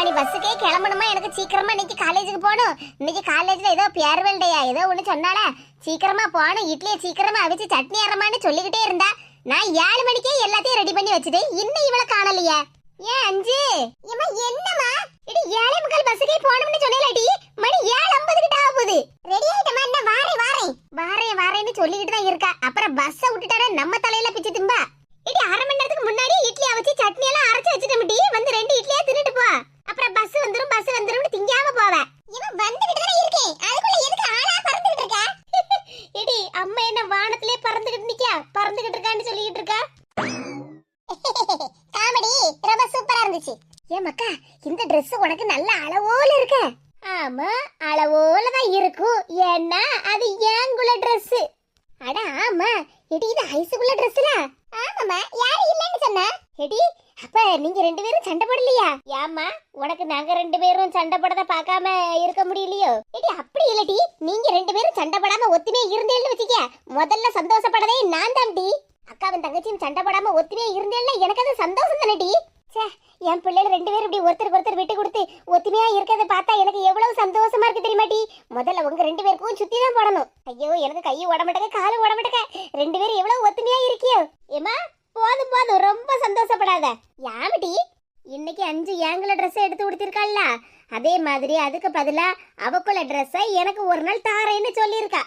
மணி பஸ்ஸுக்கே கிளம்பணுமா? எனக்கு சீக்கிரமா இன்னைக்கு காலேஜுக்கு போகணும். இன்னைக்கு காலேஜ்ல ஏதோ பேர்வெல் டேயா ஏதோ ஒன்று சொன்னால சீக்கிரமா போகணும். இட்லியை சீக்கிரமா அவிச்சு சட்னி அறமான்னு சொல்லிக்கிட்டே இருந்தா. நான் ஏழு மணிக்கே எல்லாத்தையும் ரெடி பண்ணி வச்சுட்டேன். இன்னும் இவ்வளவு காணலையே. ஏன் அஞ்சு? ஏமா என்னமா இடி ஏழே முக்கால் பஸ்ஸுக்கே போகணும்னு சொன்னேலடி. மணி ஏழு ஐம்பது கிட்ட ஆக போகுது. ரெடி ஆயிட்டமா என்ன வாரேன் வாரேன். வாரேன் வாரேன்னு சொல்லிக்கிட்டு தான் இருக்கா. அப்புறம் பஸ்ஸை விட்டுட்டாரா நம்ம தலையில பிச்சு திம்பா. இடி அரை மணி நேரத்துக்கு முன்னாடி இட்லி அவிச்சு சட்னி எல்லாம் அரைச்சு வச்சுட்டோம்டி. வந்து ரெண்டு இட்லியா தின்னுட்டு போ. அப்புறம் பஸ் வந்துரும் பஸ் வந்துரும்னு திங்காம போவேன். இவன் வந்துகிட்டு தானே இருக்கேன் அதுக்குள்ள எதுக்கு ஆளா பறந்துகிட்டு இருக்கா? இடி அம்மா என்ன வானத்திலே பறந்துகிட்டு நிக்கா பறந்துகிட்டு இருக்கான்னு சொல்லிக்கிட்டு இருக்கா? காமெடி ரொம்ப சூப்பரா இருந்துச்சு. ஏன் மக்கா இந்த Dress உனக்கு நல்ல அளவோல இருக்க. ஆமா அளவோல தான் இருக்கும். ஏன்னா அது ஏங்குள்ள Dress. அட ஆமா. எடி இது ஐஸுக்குள்ள Dressல? ஆமாமா யாரு இல்லன்னு சொன்னா? எடி அப்ப நீங்க ரெண்டு பேரும் சண்டை போடலையா? ஏமா உனக்கு நாங்க ரெண்டு பேரும் சண்டை போடத பார்க்காம இருக்க முடியலையோ? எடி அப்படி இல்லடி. நீங்க ரெண்டு பேரும் சண்டை போடாம ஒத்துமையா இருந்தேன்னு வச்சுக்க முதல்ல சந்தோஷப்படதே நான் தான்டி. அக்காவும் தங்கச்சியும் சண்டை போடாம ஒத்துமையா இருந்தேன்னா எனக்கு அது சந்தோஷம் தானடி? ச்சே என் பிள்ளைகள் ரெண்டு பேரும் இப்படி ஒருத்தருக்கு ஒருத்தர் விட்டு கொடுத்து ஒத்துமையா இருக்கிறத பார்த்தா எனக்கு எவ்வளவு சந்தோஷமா இருக்கு தெரியுமாட்டி முதல்ல உங்க ரெண்டு பேருக்கும் சுத்தி தான் போடணும். ஐயோ எனக்கு கை உடம்பட்டக்க காலு உடம்பட்டக்க ரெண்டு பேரும் எவ்வளவு ஒத்துமையா இருக்கியோ. ஏமா போதும் போதும் ரொம்ப சந்தோஷப்படாத. யாமிட்டி இன்னைக்கு அஞ்சு ஏங்குல ட்ரெஸ் எடுத்து கொடுத்திருக்காள்ல அதே மாதிரி அதுக்கு பதிலா அவக்குள்ள ட்ரெஸ்ஸை எனக்கு ஒரு நாள் தாரேன்னு சொல்லியிருக்கா.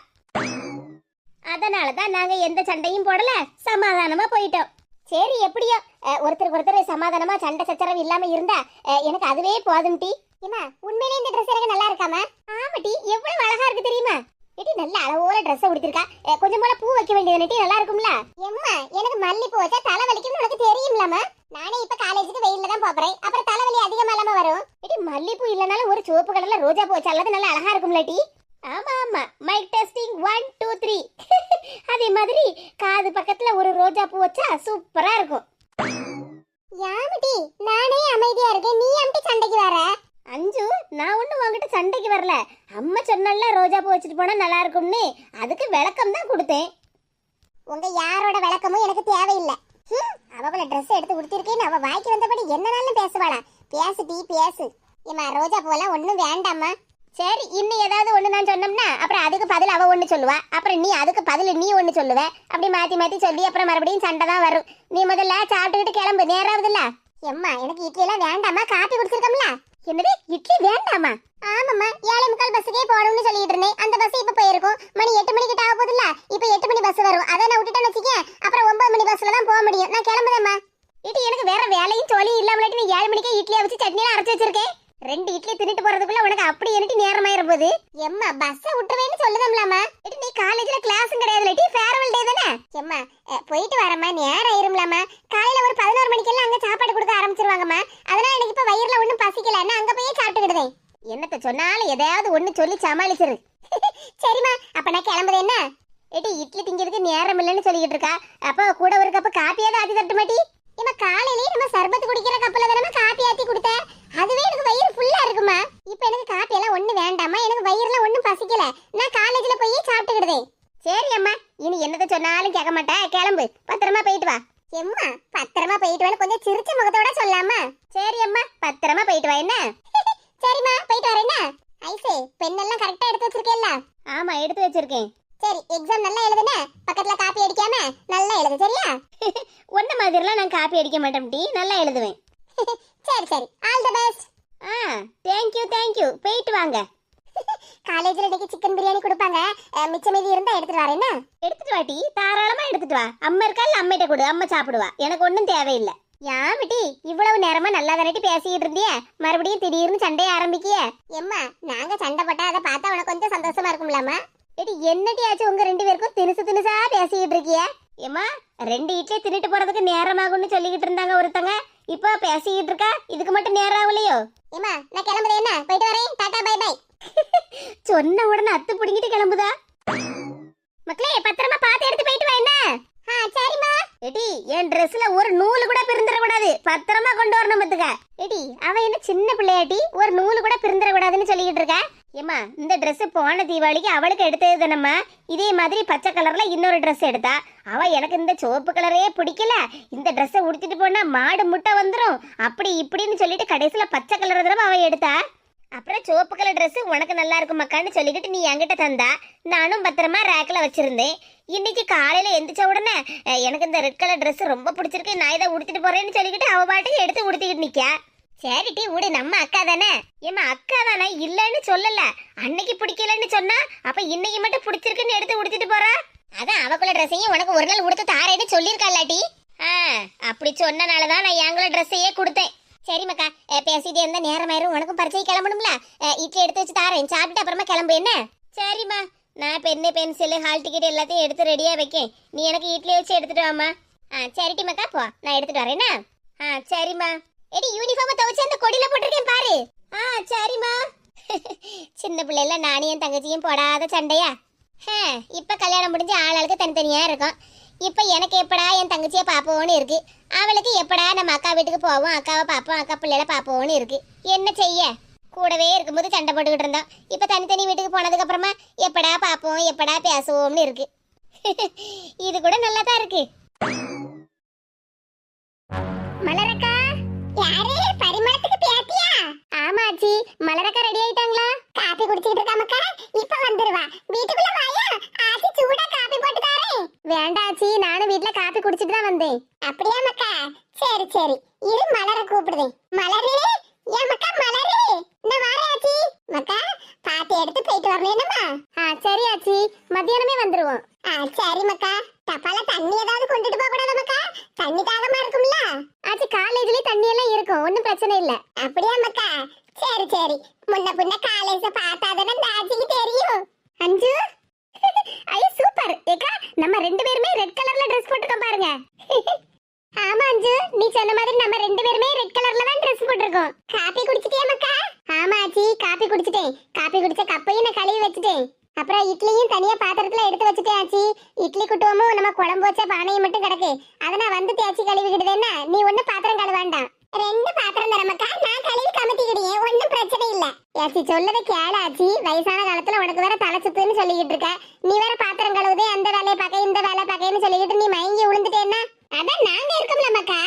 அதனால தான் நாங்க எந்த சண்டையும் போடல சமாதானமா போயிட்டோம். சரி எப்படியோ. ஒருத்தருக்கு ஒருத்தர் சமாதானமா சண்டை சச்சரவு இல்லாம இருந்தா எனக்கு அதுவே போதும் டி. ஏமா உண்மையிலே இந்த ட்ரெஸ் எனக்கு நல்லா இருக்காமா ஆமா டி எவ்வளவு அழகா இருக்கு தெரியுமா? ஏடி நல்ல அளவோல ட்ரெஸ் உடுத்திருக்கா. கொஞ்சம் போல பூ வைக்க வேண்டியது டி நல்லா இருக்கும்ல? எம்மா எனக்கு மல்லிப்பூ வச்சா தலை வலிக்கும்னு உனக்கு தெரியும்லாமா நானே இப்ப காலேஜுக்கு வெயில்ல தான் போறேன். அப்புறம் தலைவலி அதிகமா இல்லாம வரும். ஏடி மல்லிப்பூ இல்லனாலும் ஒரு சிவப்பு கலர்ல ரோஜா பூ வச்சா நல்லா அழகா இருக்கும்ல டி? ஆமா ஆமா. Mic testing one two three அதே மாதிரி காது பக்கத்துல ஒரு ரோஜா பூ வச்சா சூப்பரா இருக்கும். யாமட்டி நானே அமைதியா இருக்கேன். நீ அம்டி சண்டைக்கு வர? அஞ்சு நான் ஒண்ணு உன்கிட்ட சண்டைக்கு வரல. அம்மா சொன்னல ரோஜா பூ வச்சுட்டு போனா நல்லா இருக்கும்னு. அதுக்கு விளக்கம் தான் கொடுத்தேன். உங்க யாரோட விளக்கமும் எனக்கு தேவையில்லை. அவள ட்ரெஸ் எடுத்து கொடுத்திருக்கேன்னு அவ வாய்க்கு வந்தபடி என்னனாலும் பேசுவாளா? பேசு டீ பேசு. ஏமா ரோஜா பூவெல்லாம் ஒண்ணும் வேண்டாம்மா. சரி இன்னும் ஏதாவது ஒன்று நான் சொன்னோம்னா அப்புறம் அதுக்கு பதில் அவ ஒன்று சொல்லுவா. அப்புறம் நீ அதுக்கு பதில் நீ ஒன்று சொல்லுவ. அப்படி மாத்தி மாத்தி சொல்லி அப்புறம் மறுபடியும் சண்டை தான் வரும். நீ முதல்ல சாப்பிட்டுக்கிட்டு கிளம்பு. நேராவதுல்ல? எம்மா எனக்கு இட்லி எல்லாம் வேண்டாமா? காப்பி குடிச்சிருக்கோம்ல? என்னது? இட்லி வேண்டாமா? ஆமாம்மா ஏழை முக்கால் பஸ்ஸுக்கே போகணும்னு சொல்லிட்டு இருந்தேன். அந்த பஸ் இப்ப போயிருக்கும். மணி எட்டு மணிக்கு ஆக போகுதுல்ல? இப்ப எட்டு மணி பஸ் வரும். அதை நான் விட்டுட்டேன்னு வச்சுக்கேன். அப்புறம் ஒன்பது மணி பஸ்ஸில் தான் போக முடியும். நான் கிளம்புதேம்மா. இட்டு எனக்கு வேற வேலையும் சொல்லி இல்லாமலாட்டி நீ ஏழு மணிக்கே இட்லியை வச்சு சட்னியெல்லாம் அரைச்சி வச்சிருக்கேன். ரெண்டு இட்லி தின்னுட்டு போறதுக்குள்ள உனக்கு அப்படி எனக்கு நேரமாயிர போகுது எம்மா பஸ்ஸ விட்டுருவேன்னு சொல்லுதம்லாமா இட்டு நீ காலேஜ்ல கிளாஸும் கிடையாது இல்லாட்டி ஃபேர்வெல் டே தானே? எம்மா போயிட்டு வரமா நேரம் ஆயிரும்லாமா காலையில ஒரு பதினோரு மணிக்கெல்லாம் அங்க சாப்பாடு கொடுக்க ஆரம்பிச்சிருவாங்கம்மா. அதனால எனக்கு இப்ப வயிறுல ஒண்ணும் பசிக்கல நான் அங்க போய் சாப்பிட்டுக்கிடுதேன். என்னத்த சொன்னாலும் எதையாவது ஒண்ணு சொல்லி சமாளிச்சிரு. சரிம்மா அப்ப நான் கிளம்புறேன் என்ன? ஏட்டி இட்லி திங்கிறதுக்கு நேரம் இல்லைன்னு சொல்லிக்கிட்டு இருக்கா. அப்போ கூட ஒரு கப்பு காப்பியாவது ஆத்தி தட்டு மாட்டி இம்மா காலையிலே நம்ம சர்பத் குடிக்கிற கப்பல தானே காப்பி ஆத்தி கொடுத்த? அதுவே எனக்கு வயிறு ஃபுல்லா இருக்குமா? இப்போ எனக்கு காப்பி எல்லாம் ஒண்ணு வேண்டாமா எனக்கு வயிறுல ஒண்ணும் பசிக்கல. நான் காலேஜ்ல போய் சாப்பிட்டுக்கிடுதேன் சரி அம்மா இனி என்னத்த சொன்னாலும் கேட்க மாட்டேன் கிளம்பு. பத்திரமா போயிட்டு வா. எம்மா பத்திரமா போயிட்டு வான்னு கொஞ்சம் சிரிச்ச முகத்தோட சொல்லாமா? சரி அம்மா பத்திரமா போயிட்டு வா என்ன? சரிம்மா போயிட்டு வரேன் என்ன? ஐசே பெண்ணெல்லாம் கரெக்டா எடுத்து வச்சிருக்கேல்ல ஆமா எடுத்து வச்சிருக்கேன். சரி எக்ஸாம் நல்லா எழுதுன? பக்கத்துல காப்பி அடிக்காம நல்லா எழுது சரியா? ஒன்ன மாதிரிலாம் நான் காப்பி அடிக்க மாட்டேன் டி நல்லா எழுதுவேன். சரி சரி. ஆல் தி பெஸ்ட் ஆ தேங்க் யூ தேங்க் யூ போயிட்டு வாங்க. காலேஜ்ல இன்னைக்கு சிக்கன் பிரியாணி கொடுப்பாங்க. அஹ், மிச்சம் மீதி இருந்தா எடுத்துட்டு வரேன்னா எடுத்துட்டு வாட்டி தாராளமா எடுத்துட்டு வா. அம்மா இருக்கா அம்மிட்ட கொடு அம்மா சாப்பிடுவா. எனக்கு ஒன்றும் தேவையில்லை. யாமிட்டி இவ்வளவு நேரமா நல்லா தானே பேசிட்டு இருந்திய? மறுபடியும் திடீர்னு சண்டைய ஆரம்பிக்கிய? எம்மா நாங்க சண்டை போட்டா அதை பார்த்தா உனக்கு கொஞ்சம் சந்தோஷமா இருக்கும்லாமா ஏடி என்னடி ஆச்சு உங்க ரெண்டு பேருக்கும் தினுசு தினுசா பேசிக்கிட்டு இருக்கிய? ஏம்மா ரெண்டு இட்லி தின்னுட்டு போறதுக்கு நேரமாகும்னு சொல்லிக்கிட்டு இருந்தாங்க ஒருத்தங்க. இப்போ பேசிக்கிட்டு இருக்கா இதுக்கு மட்டும் நேரம் ஆகலையோ? ஏமா நான் கிளம்புறேன் என்ன? போயிட்டு வரேன். Tata bye by. சொன்ன உடனே அத்து பிடிங்கிட்டு கிளம்புதா? மக்களே பத்திரமா பார்த்து எடுத்து போயிட்டு வா என்ன? ஆ சரிம்மா. எடி என் ட்ரெஸ்ல ஒரு நூல் கூட பிரிந்துட கூடாது பத்திரமா கொண்டு வரணும் பத்துக்க. எடி அவ என்ன சின்ன பிள்ளையாட்டி ஒரு நூல் கூட பிரிந்துட கூடாதுன்னு சொல்லிக்கிட்டு இருக்க. ஏம்மா இந்த ட்ரெஸ்ஸு போன தீபாவளிக்கு அவளுக்கு எடுத்தது தானம்மா? இதே மாதிரி பச்சை கலரில் இன்னொரு ட்ரெஸ் எடுத்தா. அவள் எனக்கு இந்த சிவப்பு கலரே பிடிக்கல. இந்த ட்ரெஸ்ஸை உடுத்திட்டு போனால் மாடு முட்டை வந்துடும் அப்படி இப்படின்னு சொல்லிட்டு கடைசியில் பச்சை கலர் தடவை அவள் எடுத்தா. அப்புறம் சிவப்பு கலர் ட்ரெஸ்ஸு உனக்கு நல்லா இருக்கும் மக்கான்னு சொல்லிக்கிட்டு நீ என்கிட்ட தந்தா. நானும் பத்திரமா ரேக்கில் வச்சுருந்தேன். இன்னைக்கு காலையில் எந்திரிச்ச உடனே எனக்கு இந்த ரெட் கலர் ட்ரெஸ்ஸு ரொம்ப பிடிச்சிருக்கு. நான் இதை உடுத்திட்டு போகிறேன்னு சொல்லிக்கிட்டு அவள் பாட்டுக்கு எடுத்து உடுத்திக்கிட்டு நிற்க சேரிட்டி விடு நம்ம அக்கா தானே? ஏமா அக்கா தானே? இல்லைன்னு சொல்லல. அன்னைக்கு பிடிக்கலன்னு சொன்னா அப்ப இன்னைக்கு மட்டும் பிடிச்சிருக்குன்னு எடுத்து உடுத்திட்டு போறா? அதான் அவக்குள்ள ட்ரெஸ்ஸையும் உனக்கு ஒரு நாள் உடுத்து தாரேன்னு சொல்லியிருக்காளாட்டி. ஆ அப்படி சொன்னனால தான் நான் எங்கள ட்ரெஸ்ஸையே கொடுத்தேன். சரி மக்கா பேசிட்டு பேசிட்டே நேரம் ஆயிரும் உனக்கும் பரிச்சை கிளம்பணும்ல? இட்லி எடுத்து வச்சு தாரேன். சாப்பிட்டு அப்புறமா கிளம்பு என்ன? சரிம்மா. நான் பென்னு பென்சிலு ஹால் டிக்கெட் எல்லாத்தையும் எடுத்து ரெடியாக வைக்கேன். நீ எனக்கு இட்லி வச்சு எடுத்துட்டு வாம்மா. ஆ சரிட்டி மக்கா போ. நான் எடுத்துட்டு வரேன்னா ஆ சரிம்மா. எடி யூனிஃபார்மை துவைச்சு அந்த கொடியில போட்டிருக்கேன் பாரு. ஆ சரிம்மா. சின்ன பிள்ளைல நானும் என் தங்கச்சியும் போடாத சண்டையா? ஹே, இப்ப கல்யாணம் முடிஞ்சு ஆளாளுக்கு தனித்தனியா இருக்கும். இப்ப எனக்கு எப்படா என் தங்கச்சியை பாப்போன்னு இருக்கு. அவளுக்கு எப்படா நம்ம அக்கா வீட்டுக்கு போவோம் அக்காவை பார்ப்போம் அக்கா பிள்ளைல பாப்போன்னு இருக்கு. என்ன செய்ய? கூடவே இருக்கும்போது சண்டை போட்டுக்கிட்டு இருந்தோம். இப்ப தனித்தனி வீட்டுக்கு போனதுக்கு அப்புறமா எப்படா பாப்போம் எப்படா பேசுவோம்னு இருக்கு. இது கூட நல்லா தான் இருக்கு. மலரக்கா ஆமா ஆமாச்சி மலரக்கா ரெடி ஆயிட்டாங்களா? காபி குடிச்சிட்டு இருக்காமக்கா இப்ப வந்துருவா. வீட்டுக்குள்ள வாயா? ஆச்சி சூடா காபி போட்டு தரேன் வேண்டாச்சி நானும் வீட்ல காபி குடிச்சிட்டு தான் வந்தேன். அப்படியா மக்கா சரி சரி. இரு மலர கூப்பிடுதேன். மலரே ஏன் மக்கா மலரே! நான் வரேன் ஆச்சி. மக்கா பாத்து எடுத்து போயிட்டு வரணும் என்னம்மா? ஆ சரி ஆச்சி. மத்தியானமே வந்துருவோம். ஆ சரி மக்கா. டப்பால தண்ணி ஏதாவது கொண்டுட்டு போக கூடாது மக்கா? தண்ணி தாகமா இருக்கும்ல? ஆச்சு காலேஜ்லயே தண்ணி எல்லாம் இருக்கும். ஒண்ணும் பிரச்சனை இல்ல. அப்படியா மக்கா? சரி சரி. முன்ன பின்ன காலேஜ பார்த்தாதானே இந்த தெரியும். அஞ்சு? ஐயோ சூப்பர். ஏக்கா நம்ம ரெண்டு பேருமே ரெட் கலர்ல ட்ரெஸ் போட்டுருக்கோம் பாருங்க. ஆமா அஞ்சு. நீ சொன்ன மாதிரி நம்ம ரெண்டு பேருமே ரெட் கலர்ல தான் ட்ரெஸ் போட்டிருக்கோம். காபி குடிச்சிட்டியா மக்கா? ஆமா ஆச்சி. காபி குடிச்சிட்டேன். காபி குடிச்ச கப்பையும் நான் கழுவி வச்சுட்டேன். அப்புறம் இட்லியும் தனியா பாத்திரத்துல எடுத்து வச்சுட்டேன் ஆச்சி. இட்லி குட்டுவமும் நம்ம குழம்பு வச்ச பானையும் மட்டும் கிடக்கு. அதை நான் வந்து தேய்ச்சி கழுவிக்கிடுவேன்னா நீ ஒண்ணு பாத்திரம் கழுவாண்டாம் ரெண்டு பாத்திரம் தரமக்கா நான் கழுவி கமத்திக்கிடுவேன் ஒன்னும் பிரச்சனை இல்ல. ஏச்சி சொல்லதை கேள ஆச்சி. வயசான காலத்துல உனக்கு வேற தலை சுத்துன்னு சொல்லிக்கிட்டு இருக்க. நீ வேற பாத்திரம் கழுவுதே அந்த வேலையை பார்க்க இந்த வேலை பார்க்கன்னு சொல்லிக்கிட்டு நீ மயங்கி விழுந்துட்டேன்னா அதான் நாங்க இருக்கோம்ல மக்கா.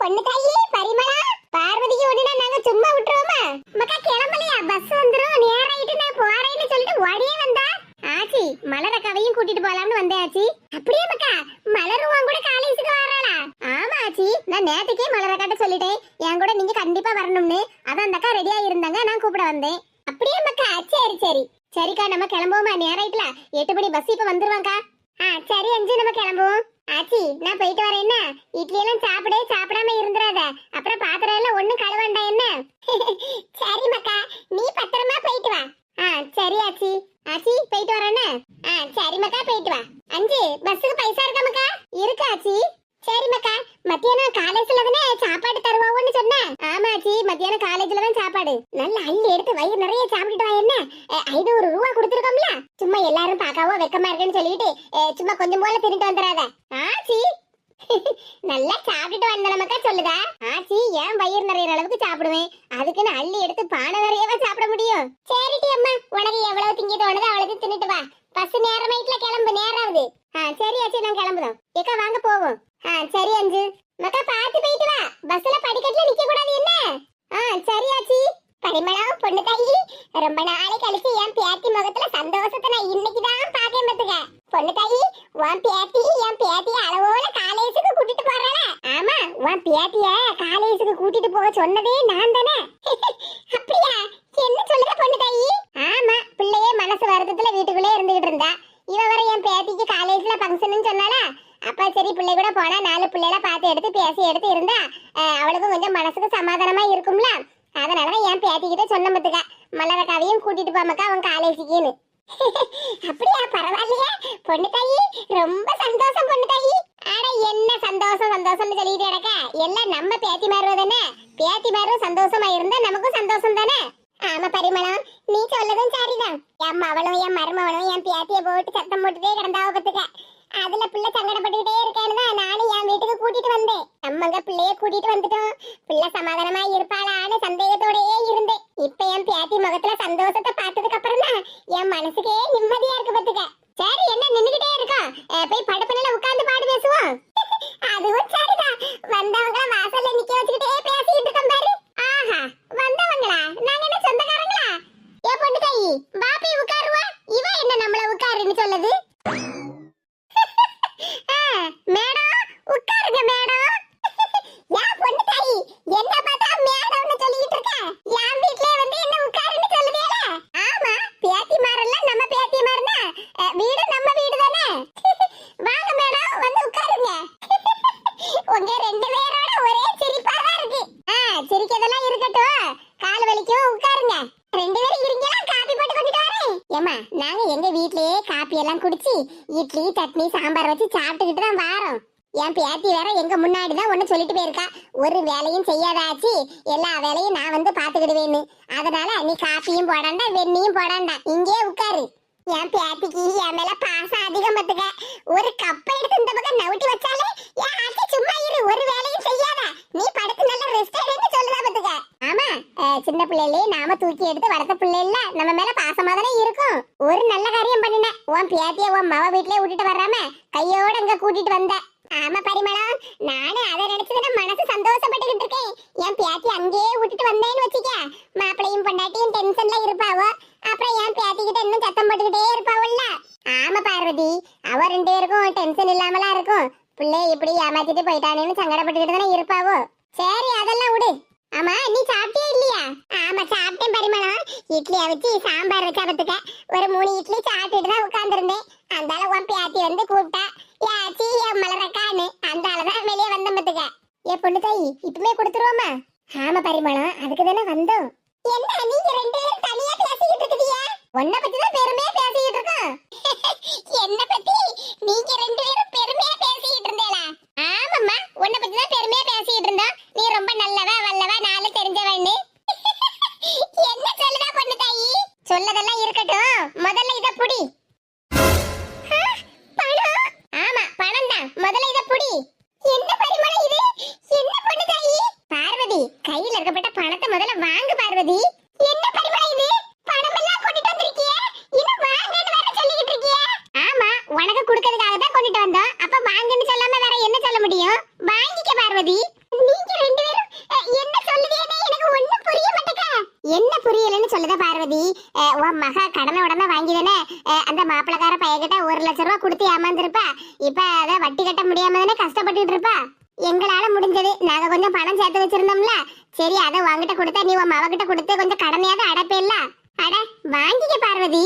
பொண்ணு தாயி பரிமளா பார்வதிக்கு ஒண்ணுனா நாங்க சும்மா விட்டுருவோமா மக்கா கிளம்பலையா பஸ் வந்துரும் நேராயிட்டு நான் போறேன்னு சொல்லிட்டு ஓடியே வந்தா ஆச்சி மலர கவையும் கூட்டிட்டு போலாம்னு வந்தேன் ஆச்சி அப்படியே மக்கா மலரும் உன் கூட காலேஜுக்கு வராளா ஆமா ஆச்சி நான் நேத்துக்கே மலர காட்ட சொல்லிட்டேன் என் கூட நீங்க கண்டிப்பா வரணும்னு அதான் அந்த அக்கா ரெடியா இருந்தாங்க நான் கூப்பிட வந்தேன் அப்படியே மக்கா சரி சரி சரிக்கா நம்ம கிளம்புவோமா நேராயிட்டல எட்டு மணி பஸ் இப்ப வந்துருவாங்கக்கா ஆ சரி அஞ்சு நம்ம கிளம்புவோம் ஆச்சி நான் போயிட்டு வரேன் என்ன இட்லி எல்லாம் சாப்பிடே சாப்பிடாம இருந்துறாத அப்புறம் பாத்திரம் எல்லாம் ஒண்ணும் கழுவண்டா என்ன சரி மக்கா நீ பத்திரமா போயிட்டு வா ஆ சரி ஆச்சி ஆச்சி போயிட்டு வரேன்னு ஆ சரி மக்கா போயிட்டு வா அஞ்சு பஸ்ஸுக்கு பைசா இருக்கா மக்கா இருக்கு ஆச்சி சரி மக்கா மத்தியானம் காலேஜ்ல தானே சாப்பாடு தருவாங்கன்னு சொன்னேன் ஆமா ஆச்சி மத்தியானம் காலேஜ்ல தான் சாப்பாடு. நல்ல அள்ளி எடுத்து வயிறு நிறைய சாப்பிட்டுட்டு வா என்ன? ஐநூறு ரூபா கொடுத்துருக்கோம்ல? சும்மா எல்லாரும் பாக்காவோ வெக்கமா இருக்குன்னு சொல்லிட்டு சும்மா கொஞ்சம் போல தின்னுட்டு வந்துடாத ஆச்சி. நல்லா சாப்பிட்டுட்டு வந்த நமக்கா சொல்லுதா? ஆச்சி ஏன் வயிறு நிறைய அளவுக்கு சாப்பிடுவேன்? அதுக்குன்னு அள்ளி எடுத்து பானை நிறையவா சாப்பிட முடியும்? சரிட்டி அம்மா உனக்கு எவ்வளவு திங்க தோணுதோ அவ்வளவு தின்னுட்டு வா. பஸ் வீட்டுல கிளம்பு நேராவது. ஆ சரி ஆச்சி நான் கிளம்புதோம் ஏக்கா வாங்க போவோம். ஆ சரி அஞ்சு. மக்கா பார்த்து போயிட்டு வா. பஸ்ல படிக்கட்டுல நிக்க கூடாது என்ன? ஆ சரி ஆச்சி பரிமளம் பொண்ணு தாயி ரொம்ப நாளை கழிச்சு என் பேத்தி முகத்துல சந்தோஷத்தை நான் இன்னைக்கு தான் பாக்கேன் பாத்துக்க பொண்ணு தாயி உன் பேத்தி என் பேத்திய அளவோல காலேஜுக்கு கூட்டிட்டு போறாளா ஆமா உன் பேத்திய காலேஜுக்கு கூட்டிட்டு போக சொன்னதே நான் தானே அப்படியா என்ன சொல்லுத பொண்ணு தாயி ஆமா பிள்ளையே மனசு வருத்தத்துல வீட்டுக்குள்ளே இருந்துகிட்டு இருந்தா இவ வர என் பேத்திக்கு காலேஜ்ல ஃபங்க்ஷன் சொன்னாலா அப்ப சரி பிள்ளை கூட போனா நாலு பிள்ளைல பார்த்து எடுத்து பேசி எடுத்து இருந்தா அஹ், அவளுக்கும் கொஞ்சம் மனசுக்கு சமாதானமா இருக்கும்ல அதனாலதான் என் பேத்திக்கிட்ட சொன்ன பத்துக்க மலரக்காவையும் கூட்டிட்டு போமக்கா அவன் காலேஜுக்குன்னு அப்படியா பரவாயில்லையா பொண்ணு தாயி ரொம்ப சந்தோஷம் பொண்ணு தாயி ஆட என்ன சந்தோஷம் சந்தோஷம்னு சொல்லிட்டு கிடக்க எல்லாம் நம்ம பேத்தி மாறுவது தானே பேத்தி மாறும் சந்தோஷமா இருந்தா நமக்கும் சந்தோஷம் தானே ஆமா பரிமளம் நீ சொல்லதும் சரிதான் என் மவளும் என் மருமவனும் என் பேத்திய போட்டு சத்தம் போட்டுட்டே கிடந்தாவ பத்துக்க அதுல பிள்ளை சங்கடப்பட்டுக்கிட்டே இருக்கேன்னு தான் நானும் என் வீட்டுக்கு கூட்டிட்டு வந்தேன் நம்மங்க பிள்ளைய கூட்டிட்டு வந்துட்டோம். பிள்ளை சமாதானமா இருப்பாளான்னு சந்தேகத்தோடயே இருந்தேன். இப்ப என் பேத்தி முகத்துல சந்தோஷத்தை பார்த்ததுக்கு அப்புறம் தான் என் மனசுக்கே நிம்மதியா இருக்கு பத்துக்க சரி என்ன நின்னுகிட்டே இருக்கோம் போய் படுப்பனையில உட்கார்ந்து பாடு பேசுவோம். அதுவும் சரிதான். வந்தவங்கள வாசல்ல நிக்க வச்சுக்கிட்டே பேசிட்டு இருக்கோம் பாரு. ஆஹா வந்தவங்களா? நாங்க என்ன சொந்தக்காரங்களா? ஏ பொண்ணு தாயி பாப்பி உட்காருவா. இவ என்ன நம்மள உட்காருன்னு சொல்லுது? மேடம் உட்காருங்க மேடம். யா பொண்ணு தாயி என்ன பார்த்தா மேடம்னு சொல்லிட்டு இருக்க. என் வீட்லயே வந்து என்ன உட்காருன்னு சொல்லுதேல? ஆமா பேத்தி மாரெல்லாம் நம்ம பேத்தி மாறுனா? வீடு நம்ம வீடு தானே? வாங்க மேடம் வந்து உட்காருங்க. உங்க ரெண்டு பேரோட ஒரே சிரிப்பா தான் இருக்கு. ஆ சிரிக்கிறதெல்லாம் இருக்கட்டும். கால் வலிக்கும் உட்காருங்க. ரெண்டு பேரும் இருங்களா காபி போட்டு கொண்டுட்டு வரேன். ஏமா நாங்க எங்க வீட்லயே காப்பி எல்லாம் குடிச்சு இட்லி சட்னி சாம்பார் வச்சு சாப்பிட்டுக்கிட்டு தான் வாரோம். என் பேத்தி வேற எங்க முன்னாடி தான் ஒண்ணு சொல்லிட்டு போயிருக்கா. ஒரு வேலையும் செய்யாதாச்சு. எல்லா வேலையும் நான் வந்து பாத்துக்கிடுவேன்னு அதனால நீ காப்பியும் போடாண்டா வெண்ணியும் போடாண்டா. இங்கே உட்காரு. என் பேத்திக்கு என் மேல பாசம் அதிகம் பத்துக்க ஒரு கப்பை எடுத்து இந்த பக்கம் நவுட்டி வச்சாலே என் ஆச்சி சும்மா இரு. ஒரு வேலையும் செய்யாத. நீ படுத்து நல்ல ரெஸ்ட் எடுன்னு சொல்லுதா பத்துக்க ஆமா சின்ன பிள்ளையிலே நாம தூக்கி எடுத்து வளர்த்த பிள்ளை இல்ல நம்ம மேல பாசமா தானே இருக்கும். ஒரு நல்ல காரியம் பண்ணின. உன் பேத்திய உன் மவ வீட்லயே விட்டுட்டு வராம கையோட இங்க கூட்டிட்டு வந்தேன் ஆமா பரிமளம் நானே அதை நினைச்சுதான் மனசு சந்தோஷப்பட்டுக்கிட்டு இருக்கேன். என் பேத்தி அங்கேயே விட்டுட்டு வந்தேன்னு வச்சுக்க. மாப்பிளையும் பொண்டாட்டியும் டென்ஷன்ல இருப்பாவோ. அப்புறம் என் பேத்தி கிட்ட இன்னும் சத்தம் போட்டுக்கிட்டே இருப்பாவுல்ல. ஆமா பார்வதி அவ ரெண்டு பேருக்கும் டென்ஷன் இல்லாமலாம் இருக்கும். பிள்ளை இப்படி ஏமாத்திட்டு போயிட்டானேன்னு சங்கடப்பட்டுக்கிட்டு தானே இருப்பாவோ சரி அதெல்லாம் விடு ஆமா நீ சாப்பிட்டியா இல்லையா ஆமா சாப்பிட்டேன் பரிமளம் இட்லியை வச்சு சாம்பார் வச்சா பத்துக்க ஒரு மூணு இட்லி சாப்பிட்டுட்டு தான் உட்கார்ந்துருந்தேன் அந்தால உன் பேத்தி வந்து கூப்பிட்டா யாச்சி என் மலரக்கான்னு அந்த தான் வெளியே வந்தேன் பத்துக்க ஏ பொண்ணு தாயி இப்பமே கொடுத்துருவோமா ஆமா பரிமளம் அதுக்கு தானே வந்தோம் என்ன நீங்க ரெண்டு பேரும் தனியா பேசிக்கிட்டு இருக்கீங்க உன்னை பத்தி தான் பெருமையா பேசிக்கிட்டு இருக்கோம் என்ன பத்தி நீங்க ரெண்டு பேரும் பெருமையா பேசிக்கிட்டு இருந்தேளா ஆமாம்மா உன்னை பத்தி தான் பெருமையா பேசிக்கிட்டு இருந்தோம் நீ ரொம்ப நல்லவ வல்லவ நாலு தெரிஞ்சவன்னு என்ன சொல்லுதா பொண்ணு தாயி சொல்லதெல்லாம் இருக்கட்டும் முதல்ல இத புடி ஆ, பணம் ஆமா பணம் தான் முதல்ல இத புடி என்ன பரிமளம் இது என்ன பொண்ணு தாயி பார்வதி கையில இருக்கப்பட்ட பணத்தை முதல்ல வாங்கு பார்வதி என்ன பரிமளம் இது பணம் எல்லாம் கொண்டுட்டு வந்திருக்கிய இன்னும் வாங்கன்னு வேற சொல்லிக்கிட்டு இருக்கிய ஆமா உனக்கு கொடுக்கறதுக்காக தான் கொண்டுட்டு வந்தோம் அப்ப வாங்கன்னு சொல்லாம வேற என்ன சொல்ல முடியும் வாங்கிக்க பார்வதி நீங்க ரெண்டு பேரும் அஹ், என்ன சொல்லுதேனே எனக்கு ஒண்ணும் புரிய மாட்டேங்க என்ன புரியலன்னு சொல்லுதா பார்வதி அஹ், உன் மகா கடனை உடனே வாங்கிதானே அஹ், அந்த மாப்பிளக்கார பையகிட்ட ஒரு லட்ச ரூபா கொடுத்து ஏமாந்துருப்பா இப்ப அத வட்டி கட்ட முடியாம தானே கஷ்டப்பட்டுட்டு இருப்பா எங்களால முடிஞ்சது நாங்க கொஞ்சம் பணம் சேர்த்து வச்சிருந்தோம்ல. சரி அதை வாங்கிட்ட கொடுத்தா நீ உன் மவகிட்ட கொடுத்து கொஞ்சம் கடமையாவது அடைப்பேல்ல. அட வாங்கிக்க பார்வதி.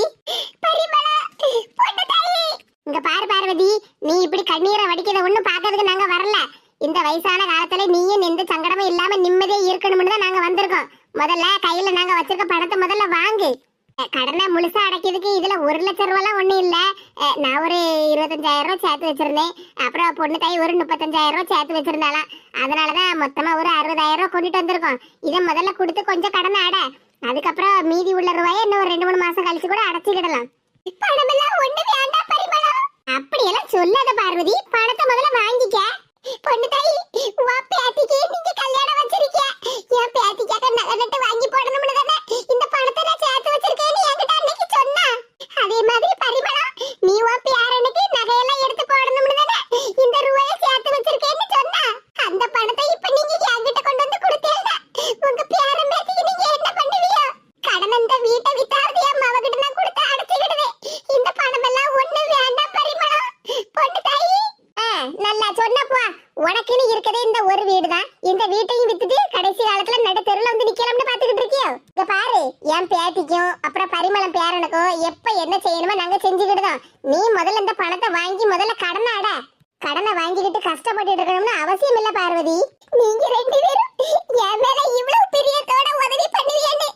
இங்க பாரு பார்வதி நீ இப்படி கண்ணீரை வடிக்கிறத ஒண்ணும் பாக்கிறதுக்கு நாங்க வரல. இந்த வயசான காலத்துல நீயும் எந்த சங்கடமும் இல்லாம நிம்மதியா இருக்கணும்னு தான் நாங்க வந்திருக்கோம். முதல்ல கையில நாங்க வச்சிருக்க பணத்தை முதல்ல வாங்கு. கடனை முழுசா அடைக்கிறதுக்கு இதுல ஒரு லட்சம் ரூபாய்லாம் ஒண்ணும் இல்ல. நான் ஒரு இருபத்தஞ்சாயிரம் ரூபாய் சேர்த்து வச்சிருந்தேன். அப்புறம் பொண்ணு தாய் ஒரு முப்பத்தஞ்சாயிரம் ரூபாய் சேர்த்து வச்சிருந்தாலாம் அதனாலதான் மொத்தமா ஒரு அறுபதாயிரம் ரூபாய் கொண்டுட்டு வந்திருக்கோம். இதை முதல்ல கொடுத்து கொஞ்சம் கடன் அட. அதுக்கப்புறம் மீதி உள்ள ரூபாயை இன்னும் ஒரு ரெண்டு மூணு மாசம் கழிச்சு கூட அடைச்சிக்கிடலாம். பணமெல்லாம் ஒண்ணு வேண்டாம் பரிமளம். அப்படியெல்லாம் சொல்லாத பார்வதி. பணத்தை முதல்ல வாங்கிக்க. பொண்ணு தாய் உன் பேத்திக்கு நீங்க கல்யாணம் வச்சிருக்க என் பேத்திக்காக நகை நட்டு வாங்கி போடணும்னு தானே இந்த பணத்தை நான் சேர்த்து வச்சிருக்கேன்னு என்கிட்ட அன்னைக்கு சொன்னா அதே மாதிரி பரிமளம் நீ உன் பேரனுக்கு நகையெல்லாம் எடுத்து போடணும்னு தானே இந்த ரூபாயை சேர்த்து வச்சிருக்கேன்னு சொன்னா அந்த பணத்தை இப்ப நீங்க என்கிட்ட கொண்டு வந்து கொடுத்தீங்க உங்க பேரன் பேத்திக்கு நீங்க என்ன பண்ணுவீங்க கடன் அந்த வீட்டை வித்தாவது என் மவகிட்ட நான் கொடுத்து அடைச்சிக்கிடுவேன் இந்த பணம் எல்லாம் ஒண்ணு வேண்டாம் பரிமளம் பொண்ணு தாயி ஆ, நல்லா சொன்னப்பா உனக்குன்னு இருக்கதே இந்த ஒரு வீடு தான் இந்த வீட்டையும் வித்துட்டு கடைசி காலத்துல நடு தெருல வந்து நிக்கலாம்னு பாத்துக்கிட்டு இருக்கியோ இங்க பாரு என் பேத்திக்கும் அப்புறம் பரிமளம் பேரனுக்கும் எப்ப என்ன செய்யணுமோ நாங்க செஞ்சுக்கிட்டுதான் நீ முதல்ல இந்த பணத்தை வாங்கி முதல்ல கடனை அட கடனை வாங்கிக்கிட்டு கஷ்டப்பட்டு இருக்கணும்னு அவசியம் இல்ல பார்வதி நீங்க ரெண்டு பேரும் என் மேல இவ்வளவு பிரியத்தோட உதவி பண்ணுவீங்கன்னு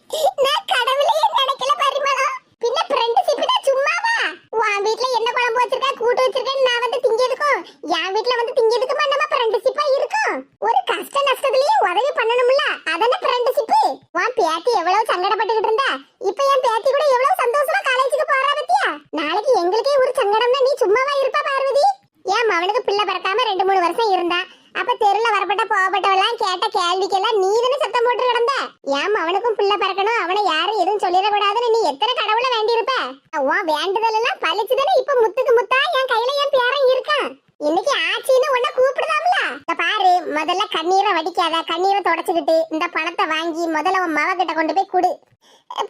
நான் கடவுளையே நினைக்கல பரிமளம் பின்ன ஃப்ரெண்ட்ஷிப் தான் சும்மாவா உன் வீட்ல என்ன குழம்பு வச்சிருக்க கூட்டு வச்சிருக்கேன்னு நான் வந்து திங்கிறதுக்கும் என் வீட்ல வந்து திங்கிறதுக்குமா நம்ம ஃப்ரெண்ட்ஷிப்பா இருக்கும் ஒரு கஷ்ட நஷ்டத்துலயும் உதவி பண்ணணும்ல அதானே ஃப்ரெண்ட்ஷிப் உன் பேத்தி எவ்வளவு சங்கடப்பட்டுக்கிட்டு இருந்தா இப்ப என் பேத்தி கூட எவ்வளவு சந்தோஷமா காலேஜுக்கு போறா பத்தியா நாளைக்கு எங்களுக்கே ஒரு சங்கடம்னா நீ சும்மாவா இருப்பா பார்வதி ஏன் அவனுக்கு பிள்ளை பிறக்காம ரெண்டு மூணு வருஷம் இருந்தா அப்ப தெருல வரப்பட்ட போகப்பட்டவெல்லாம் கேட்ட கேள்விக்கெல்லாம் நீ தானே சத்தம் போட்டு கிடந்த ஏன் அவனுக்கும் பிள்ளை பிறக்கணும் அவனை யாரும் எதுவும் சொல்லிடக்கூடாதுன்னு நீ எத்தனை கடவுளை வேண்டி இருப்ப உன் வேண்ட கழிச்சு தானே இப்ப முத்துக்கு முத்தா என் கையில என் பேரன் இருக்கான் இன்னைக்கு ஆச்சின்னு உன்ன கூப்பிடுதாம்ல இத பாரு முதல்ல கண்ணீரை வடிக்காத கண்ணீரை தொடச்சுக்கிட்டு இந்த பணத்தை வாங்கி முதல்ல உன் மக கிட்ட கொண்டு போய் கொடு.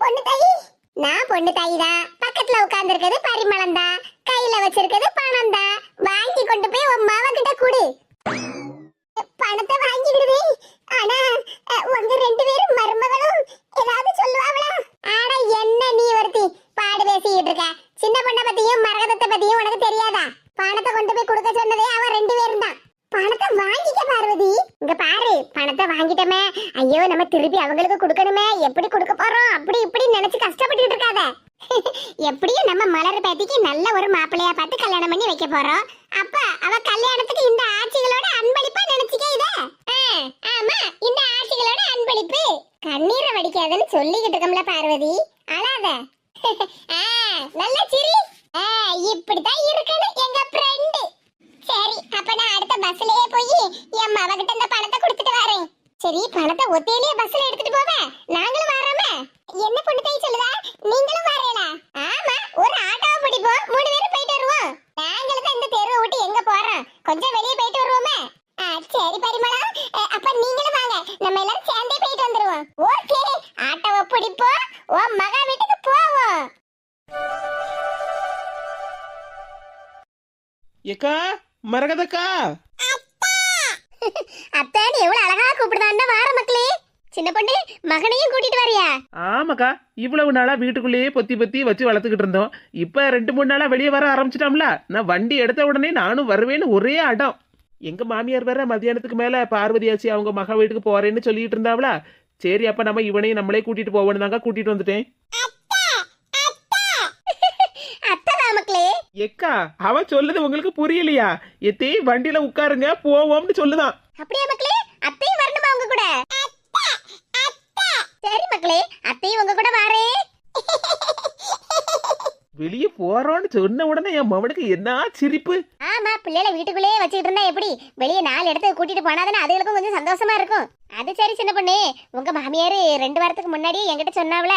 பொண்ணு தாயி. நான் பொண்ணு தாயி தான் பக்கத்துல உட்கார்ந்து இருக்கிறது பரிமளம் தான். கையில வச்சிருக்கிறது பணம் தான். வாங்கி கொண்டு போய் உன் மவ கிட்ட கொடு பணத்தை வாங்கிடுவே ஆனா உங்க ரெண்டு பேரும் மருமகளும் ஏதாவது சொல்லுவாங்களா? ஆனா என்ன நீ ஒருத்தி பாடு பேசிக்கிட்டு இருக்க? சின்ன பொண்ணை பத்தியும் மரகதத்தை பத்தியும் உனக்கு தெரியாதா? பணத்தை கொண்டு போய் கொடுக்க சொன்னதே அவன் ரெண்டு பேரும் தான் பணத்தை வாங்கிக்க பார்வதி. இங்க பாரு பணத்தை வாங்கிட்டோமே. ஐயோ நம்ம திருப்பி அவங்களுக்கு கொடுக்கணுமே. எப்படி கொடுக்க போறோம்? அப்படி இப்படி நினைச்சு கஷ்டப்பட்டுட்டு இருக்காத. எப்படியும் நம்ம மலர் பேத்திக்கு நல்ல ஒரு மாப்பிள்ளையா பார்த்து கல்யாணம் பண்ணி வைக்க போறோம். அப்ப அவ கல்யாணத்துக்கு இந்த ஆட்சிகளோட அன்பளிப்பா நினைச்சுக்க இத. ஆமா இந்த ஆட்சிகளோட அன்பளிப்பு. கண்ணீரை வடிக்காதன்னு சொல்லிக்கிட்டு இருக்கோம்ல பார்வதி. அழாத. சின்ன பொண்ணு மகனையும் கூட்டிட்டு வரியா? ஆமாக்கா இவ்வளவு நாளா வீட்டுக்குள்ளேயே பொத்தி பொத்தி வச்சு வளர்த்துக்கிட்டு இருந்தோம். இப்ப ரெண்டு மூணு நாளா வெளியே வர ஆரம்பிச்சிட்டோம்ல நான் வண்டி எடுத்த உடனே நானும் வருவேன்னு ஒரே அடம். எங்க மாமியார் வேற மத்தியானத்துக்கு மேல பார்வதியாச்சி அவங்க மகா வீட்டுக்கு போறேன்னு சொல்லிட்டு இருந்தாவளா? சரி அப்ப நம்ம இவனையும் நம்மளே கூட்டிட்டு போவோன்னு தாங்க கூட்டிட்டு வந்துட்டேன். எக்கா அவ சொல்லுது உங்களுக்கு புரியலையா? எத்தே வண்டியில உட்காருங்க போவோம்னு சொல்லுதான். அப்படியே மக்களே? அத்தையும் வரணுமா உங்க கூட? சரி மக்களே அத்தையும் உங்க கூட வாரே. வெளியே போறோம்னு சொன்ன உடனே என் மவனுக்கு என்ன சிரிப்பு? ஆமா பிள்ளைகளை வீட்டுக்குள்ளேயே வச்சுக்கிட்டு இருந்தா எப்படி? வெளியே நாலு இடத்துக்கு கூட்டிட்டு போனாதானே அதுகளுக்கும் கொஞ்சம் சந்தோஷமா இருக்கும். அது சரி சின்ன பொண்ணு. உங்கள் மாமியார் ரெண்டு வாரத்துக்கு முன்னாடி என்கிட்ட சொன்னாவல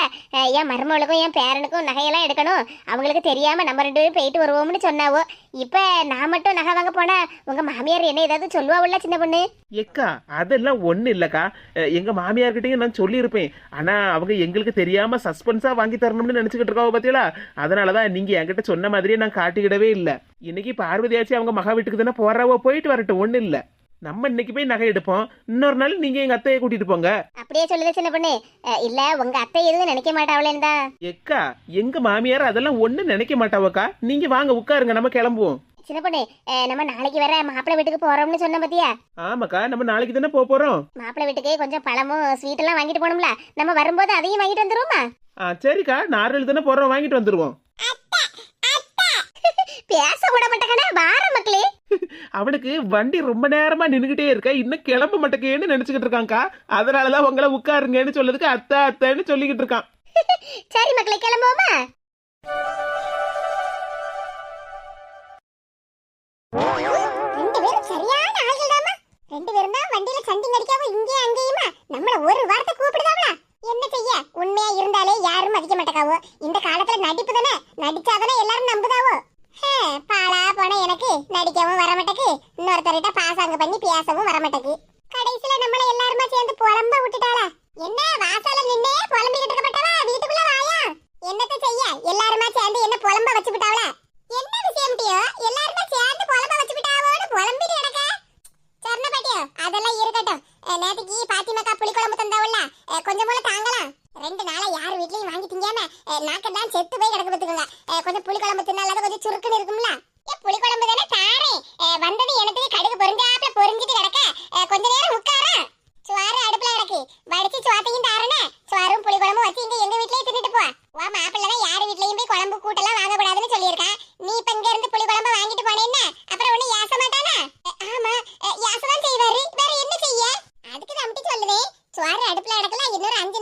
என் மருமகளுக்கும் என் பேரனுக்கும் நகையெல்லாம் எடுக்கணும். அவங்களுக்கு தெரியாமல் நம்ம ரெண்டு பேரும் போயிட்டு வருவோம்னு சொன்னாவோ. இப்போ நான் மட்டும் நகை வாங்க போனால் உங்கள் மாமியார் என்ன ஏதாவது சொல்லுவாவுல்ல சின்ன பொண்ணு? எக்கா அதெல்லாம் ஒன்றும் இல்லைக்கா. எங்கள் மாமியார்கிட்டையும் நான் சொல்லியிருப்பேன். ஆனால் அவங்க எங்களுக்கு தெரியாமல் சஸ்பென்ஸாக வாங்கி தரணும்னு நினச்சிக்கிட்டு இருக்காவோ பார்த்தீங்களா அதனால தான் நீங்கள் என்கிட்ட சொன்ன மாதிரியே நான் காட்டிக்கிடவே இல்லை. இன்னைக்கு பார்வதியாச்சி அவங்க மகா வீட்டுக்கு தானே போறாவோ போயிட்டு வரட்டும். ஒன்றும் இல்லை. நம்ம இன்னைக்கு போய் நகை எடுப்போம். இன்னொரு நாள் நீங்க எங்க அத்தையை கூட்டிட்டு போங்க. அப்படியே சொல்லுது சின்ன பொண்ணு. இல்ல உங்க அத்தை எதுவும் நினைக்க மாட்டாவளேன்னு தான். எக்கா எங்க மாமியார் அதெல்லாம் ஒண்ணு நினைக்க மாட்டாவக்கா. நீங்க வாங்க உட்காருங்க நம்ம கிளம்புவோம். சின்ன பொண்ணு நம்ம நாளைக்கு வர மாப்பிள்ளை வீட்டுக்கு போறோம்னு சொன்ன பத்தியா? ஆமாக்கா நம்ம நாளைக்கு தானே போக போறோம். மாப்பிள்ளை வீட்டுக்கு கொஞ்சம் பழமும் ஸ்வீட் எல்லாம் வாங்கிட்டு போகணும்ல. நம்ம வரும்போது அதையும் வாங்கிட்டு வந்துருவோமா? சரிக்கா நாரில் தானே போறோம் வாங்கிட்டு வந்துருவோம். பேச விட மாட்டேங்கண்ணா வார மக்களே. அவனுக்கு வண்டி ரொம்ப நேரமா நின்னுகிட்டே இருக்க. இன்னும் கிளம்ப மாட்டேங்கன்னு நினைச்சுக்கிட்டு இருக்கான்க்கா. அதனாலதான் உங்களை உட்காருங்கன்னு சொல்லதுக்கு அத்தை அத்தைன்னு சொல்லிக்கிட்டு இருக்கான். சரி மக்களே கிளம்புவோமா? ரெண்டு பேரும் தான் வண்டியில சண்டிங் அடிக்காம இங்கே அங்கேயுமா? நம்மள ஒரு வார்த்தை கூப்பிடுதாவளா என்ன செய்ய? உண்மையா இருந்தாலே யாரும் மதிக்க மாட்டேக்காவோ? இந்த காலத்துல நடிப்பு தானே? நடிச்சாதானே எல்லாரும் நம்புதாவோ? பாலா போன எனக்கு. நடிக்கவும் வர மாட்டேக்கு இன்னொருத்தர்கிட்ட பாசாங்க பண்ணி பேசவும் வரமாட்டேக்கு. கடைசியில நம்மள எல்லாருமா சேர்ந்து புலம்ப விட்டுட்டாளா? என்ன? வாசல்ல நின்னே புலம்பிக்கிட்டு இருக்கப்பட்டவா வீட்டுக்குள்ள வாயா என்னத்த செய்ய எல்லாருமா சேர்ந்து என்ன புலம்ப வச்சு விட்டாவளா என்ன விஷயம் டியோ எல்லாருமே சேர்ந்து புலம்ப வச்சு விட்டாவோன்னு புலம்பிட்டு எனக்கு சொன்னபட்டியோ அதெல்லாம் இருக்கட்டும் அஹ், நேத்துக்கு பாத்திமக்கா புளிக்குழம்பு தந்தாவுல்ல அஹ், கொஞ்சம் போல தாங்கலாம் ரெண்டு நாளா யார் வீட்லயும் வாங்கி திங்காம அஹ், நாக்கெல்லாம் செத்து போய் கிடக்கு பாத்துக்கோங்க அஹ், கொஞ்சம் புளிக்குழம்பு தின்னால கொஞ்சம் சுருக்குன்னு இருக்கும்ல ஏ, புளிக்குழம்பு தானே தாரேன் அஹ், வந்தது எனக்கு கடுகு பொரிஞ்சாப்ல பொரிஞ்சிட்டு கிடக்க அஹ், கொஞ்ச நேரம் உட்காரா சுவாறு அடுப்புல கிடக்கு வடிச்சு சுவாத்தையும் தாரனே சுவாரும் புளி குழம்பு வச்சு இங்க எங்க வீட்லயே தின்னுட்டு போ வா மாப்பிள்ளை தான் யார் வீட்லயும் போய் குழம்பு கூட்டெல்லாம் வாங்க கூடாதுன்னு சொல்லியிருக்கான் நீ இப்ப இங்க இருந்து புளி குழம்பு வாங்கிட்டு போனேன்னா அப்புறம் ஒண்ணு யாச மாட்டானா அஹ், ஆமா அஹ், யாசதான் செய்வாரு வேற என்ன செய்ய அதுக்கு தம்பி சொல்லுவேன் சுவாறு அடுப்புல கிடக்கல இன்னொரு அஞ்சு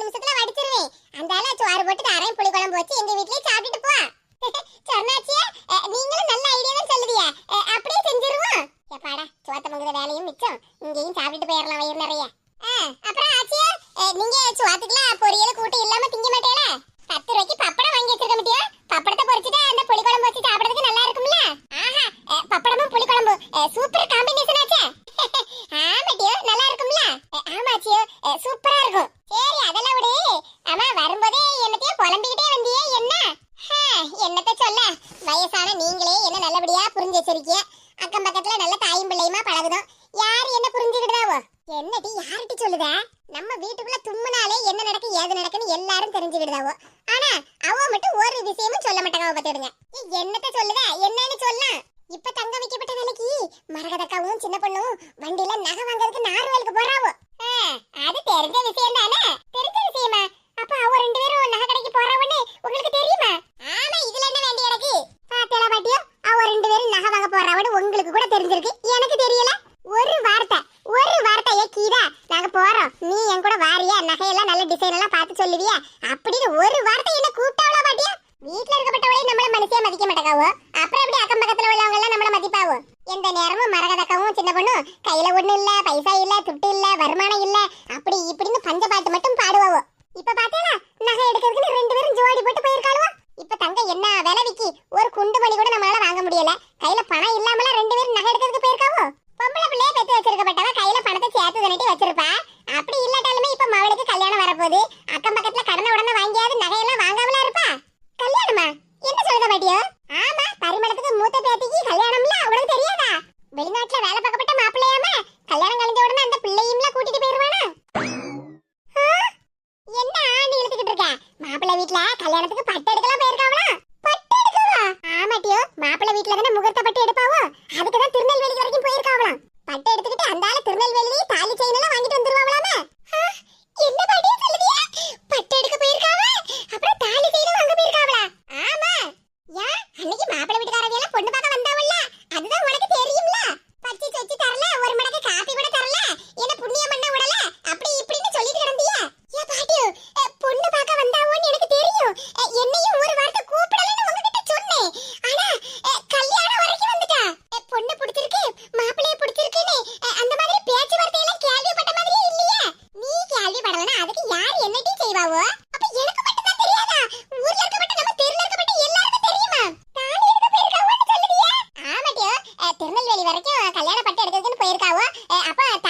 என்னடி யார்கிட்ட சொல்லுத? நம்ம வீட்டுக்குள்ள தும்முனாலே என்ன நடக்கு ஏது நடக்குன்னு எல்லாரும் தெரிஞ்சு விடுதாவோ ஆனா அவ மட்டும் ஒரு விஷயமும் சொல்ல மாட்டாங்க பாத்துடுங்க என்னத்த சொல்லுத? என்னன்னு சொல்லலாம் இப்ப தங்க வைக்கப்பட்ட வேலைக்கு மரகதக்காவும் சின்ன பொண்ணும் வண்டியில நகை வாங்குறதுக்கு நார்வேலுக்கு போறாவோ. அது தெரிஞ்ச விஷயம் தானே இல்ல பைசா இல்ல துட்டு இல்ல வருமானம் இல்ல. அப்படி இப்படின்னு பஞ்ச பாட்டு மட்டும் பாடுவோம் இப்ப பாத்தேனா நகை எடுக்கிறதுக்கு ரெண்டு பேரும் ஜோடி போட்டு போயிருக்காளுவோ. இப்ப தங்க என்ன விலவிக்கு ஒரு குண்டு மணி கூட நம்மளால வாங்க முடியல. கையில பணம் இல்லாமல ரெண்டு பேரும் நகை எடுக்கிறதுக்கு போயிருக்காவோ. பொம்பளை பிள்ளைய பெத்து வச்சிருக்கப்பட்டவ கையில பணத்தை சேர்த்து தினட்டி வச்சிருப்பா. அப்படி இல்லாட்டாலுமே இப்ப மவளுக்கு கல்யாணம் வரப்போகுது. அக்கம் பக்கத்துல கடந்த உடனே வாங்கியாவது நகையில திருநெல்வேலி apa